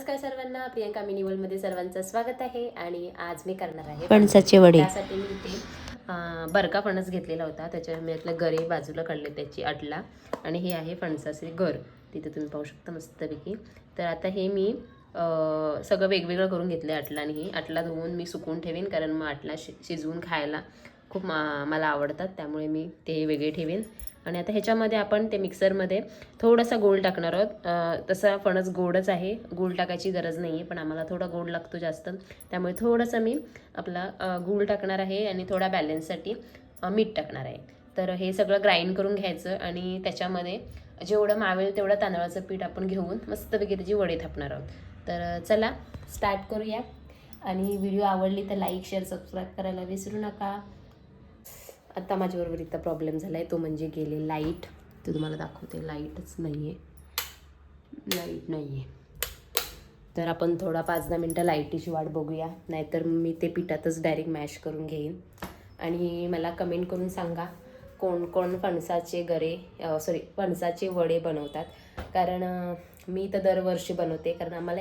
नमस्कार सर्वांना प्रियंका मिनिवलमध्ये सर्वांचं स्वागत आहे आणि आज मी करणार आहे फणसाचे वडे. त्यासाठी मी इथे बरका फणस घेतलेला होता. त्याच्यामुळे आपलं गरे बाजूला काढले त्याची अटला आणि हे आहे फणसाचे घर. तिथे तुम्ही पाहू शकता मस्तपैकी. तर आता हे मी सगळं वेगवेगळं करून घेतलं अटला आणि ही. अटला धुवून मी सुकवून ठेवीन कारण मग अटला शि शिजवून खायला खूप मा मला आवडतात. त्यामुळे मी ते वेगळे ठेवीन. आणि आता ह्याच्यामध्ये आपण ते मिक्सरमध्ये थोडासा गोल टाकणार आहोत. तसा फणस गोडच आहे. गूळ टाकायची गरज नाही आहे पण आम्हाला थोडा गोड लागतो जास्त. त्यामुळे थोडंसं मी आपला गूळ टाकणार आहे आणि थोडा बॅलन्ससाठी मीठ टाकणार आहे. तर हे सगळं ग्राइंड करून घ्यायचं आणि त्याच्यामध्ये जेवढं मावेल तेवढं तांदळाचं पीठ आपण घेऊन मस्तपैकी त्याची वडे थापणार आहोत. तर चला स्टार्ट करूया. आणि व्हिडिओ आवडली तर लाईक शेअर सबस्क्राईब करायला विसरू नका. आत्ता माझ्याबरोबर इथं प्रॉब्लेम झाला आहे तो म्हणजे गेले लाइट ते तुम्हाला दाखवते लाईटच नाही आहे लाइट नाही आहे तर आपण थोडा पाच दहा मिनटं लाईटीची वाट बघूया. नाहीतर मी ते पिठातच डायरेक्ट मॅश करून घेईन. आणि मला कमेंट करून सांगा कोण कोण फणसाचे गरे सॉरी फणसाचे वडे बनवतात. कारण मी तर दरवर्षी बनवते. कारण आम्हाला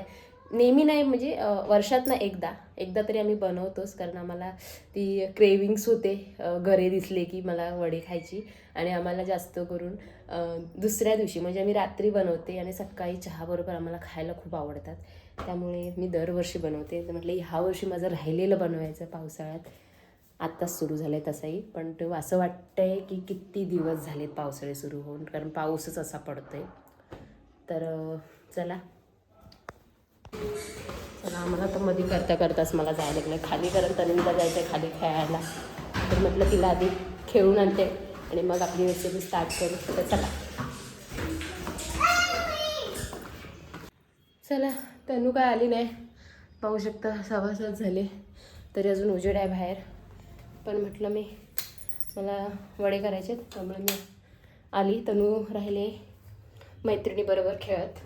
नेहमी नाही म्हणजे वर्षात वर्षातनं एकदा. एकदा तरी आम्ही बनवतोच कारण आम्हाला ती क्रेविंग्स होते घरे गरे दिसले की मला वडे खायची आणि आम्हाला जास्त करून दुसऱ्या दिवशी म्हणजे आम्ही रात्री बनवते आणि सकाळी चहाबरोबर आम्हाला खायला खूप आवडतात. त्यामुळे मी दरवर्षी बनवते. तर म्हटलं ह्या वर्षी माझं राहिलेलं बनवायचं पावसाळ्यात. आत्ताच सुरू झालं आहे तसंही पण तो असं आहे की किती दिवस झालेत पावसाळे सुरू होऊन कारण पाऊसच असा पडतो आहे तर चला. चला आम्हाला तर मध्ये करता करताच मला जायला लागलं खाली कारण तन्वीला जायचं आहे खाली खेळायला. तर म्हटलं तिला आधी खेळून आणते आणि मग आपली रेसिपी स्टार्ट करू. तर चला. चला तनू काय आली नाही. पाहू शकता सव्वासात झाले. तरी अजून उजेड आहे बाहेर. पण म्हटलं मी मला वडे करायचे आहेत, त्यामुळे मी आली. तनू राहिले मैत्रिणीबरोबर खेळत.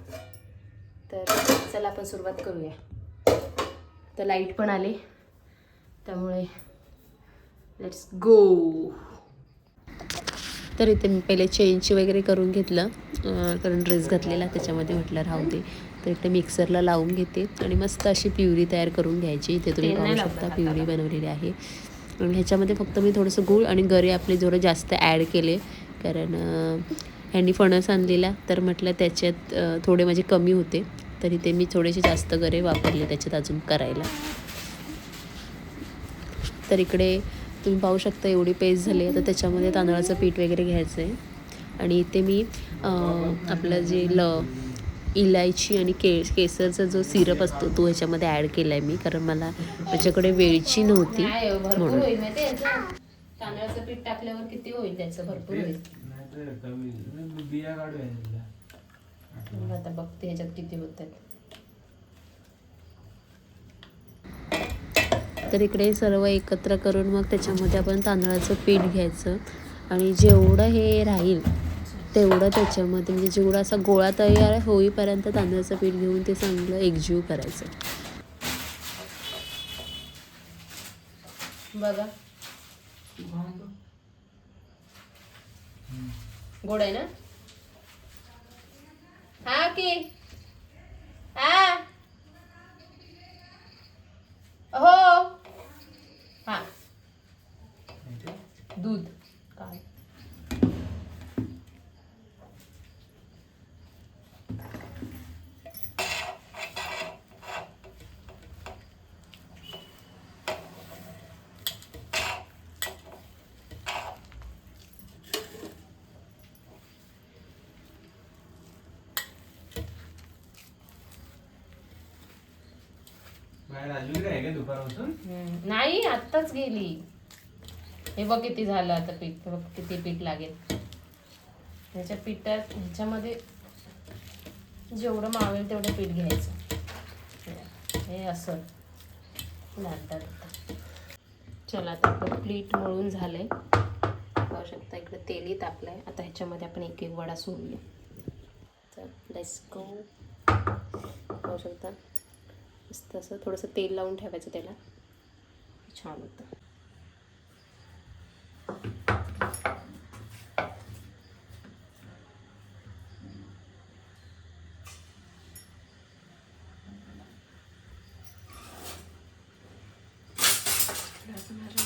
तर चला आपण सुरुवात करूया. तर लाइट पण आले. त्यामुळे लेट्स गो तर इथे मी पहिले चेंज वगैरे करून घेतलं. कारण ड्रेस घातलेला त्याच्यामध्ये म्हटलं राहू दे. तर इथे मिक्सरला लावून घेते. आणि मस्त अशी प्युरी तयार करून घ्यायची. इथे तुम्ही पाहू शकता प्युरी बनवलेली आहे. आणि ह्याच्यामध्ये फक्त मी थोडंसं गूळ आणि गरे आपले थोडं जास्त ॲड केले. कारण ह्यांनी फणस आणलेला. तर म्हटलं त्याच्यात थोडे माझे कमी होते. तरी ते मी थोडेसे जास्त गरे वापरले त्याच्यात अजून करायला. तर इकडे तुम्ही पाहू शकता एवढी पेस्ट झाली आहे. तर त्याच्यामध्ये तांदळाचं पीठ वगैरे घ्यायचं आहे. आणि इथे मी आपलं जे ल इलायची आणि के केसरचा जो सिरप असतो तो ह्याच्यामध्ये ॲड केला आहे मी. कारण मला माझ्याकडे वेळची नव्हती हो, म्हणून. तांदळाचं पीठ टाकल्यावर किती होईल त्याचं? भरपूर होईल नाहीतर कमी बिया काढूया तिला मग आता बघते ह्याच्यात किती होत आहेत तर इकडे सर्व एकत्र करून मग त्याच्यामध्ये आपण तांदळाचं पीठ घ्यायचं आणि जेवढं हे राहील तेवढं त्याच्यामध्ये म्हणजे जेवढा असा गोळा तयार होईपर्यंत तांदळाचं पीठ घेऊन ते चांगलं एकजीव करायचं. बघा. गोड आहे ना? हा की? हा? हो. हा. दूध. काय? नाही आत्ताच गेली. हे बघ किती झालं आता पीठ बघ किती पीठ लागेल. ह्याच्या पिठात ह्याच्यामध्ये जेवढं मावेल तेवढं पीठ घ्यायचं. हे असं. लागतात चला आता आपलं प्लीट मळून आहे पाहू शकता इकडे तेलही तापलं आहे आता ह्याच्यामध्ये आपण एक एक वडा सोडूया तर लेट्स गो पाहू शकता. तसं थोडंसं तेल लावून ठेवायचं त्याला छान होतं Gracias.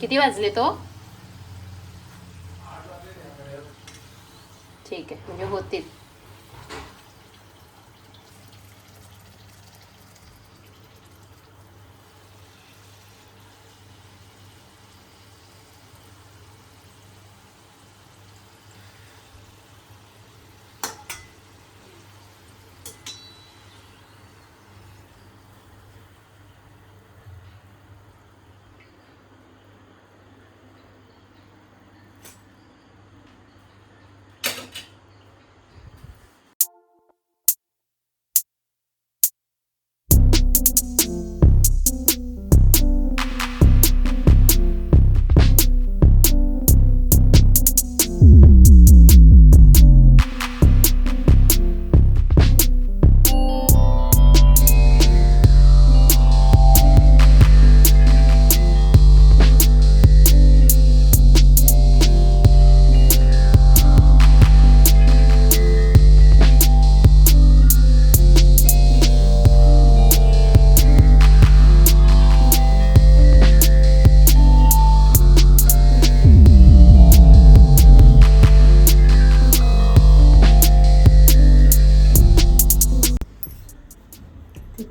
किती वाजले तो? ठीक आहे म्हणजे होतील.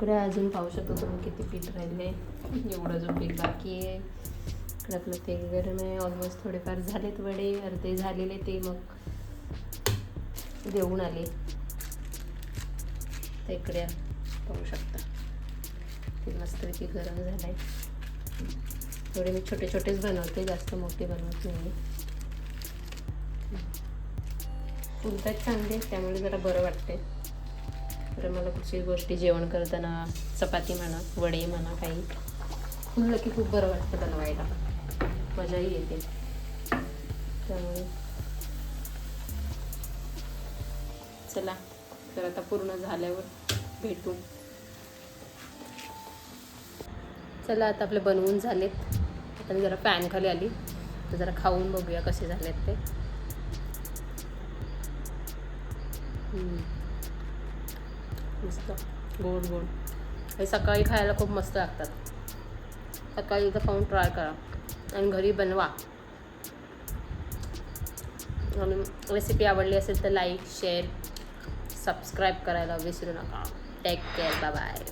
तिकडे अजून पाहू शकतो तुम्ही किती पीठ राहिले. एवढं जो पीठ बाकी आहे. इकडे आपलं तेल गरम आहे. ऑलमोस्ट थोडेफार झालेत वडे. अर्धे झालेले ते मग देऊन आले. तर इकडे पाहू शकता. ते मस्तपैकी गरम झालं आहे थोडे मी छोटे छोटेच बनवते. जास्त मोठे बनवत नाही फुलतात चांगले त्यामुळे जरा बरं वाटते तर मला कुठची गोष्टी जेवण करताना चपाती म्हणा वडे म्हणा काही. फुललं की खूप बरं वाटतं बनवायला मजाही येते. त्यामुळे चला तर आता पूर्ण झाल्यावर भेटू. चला आता आपले बनवून झालेत. आता मी जरा फॅन खाली आली. तर जरा खाऊन बघूया कसे झालेत ते. हम्म. मस्त. गोड गोड. हे सकाळी खायला खूप मस्त लागतात. सकाळी एकदा खाऊन ट्राय करा. आणि घरी बनवा. आणि रेसिपी आवडली असेल तर लाईक शेअर सबस्क्राईब करायला विसरू नका. Take care bye bye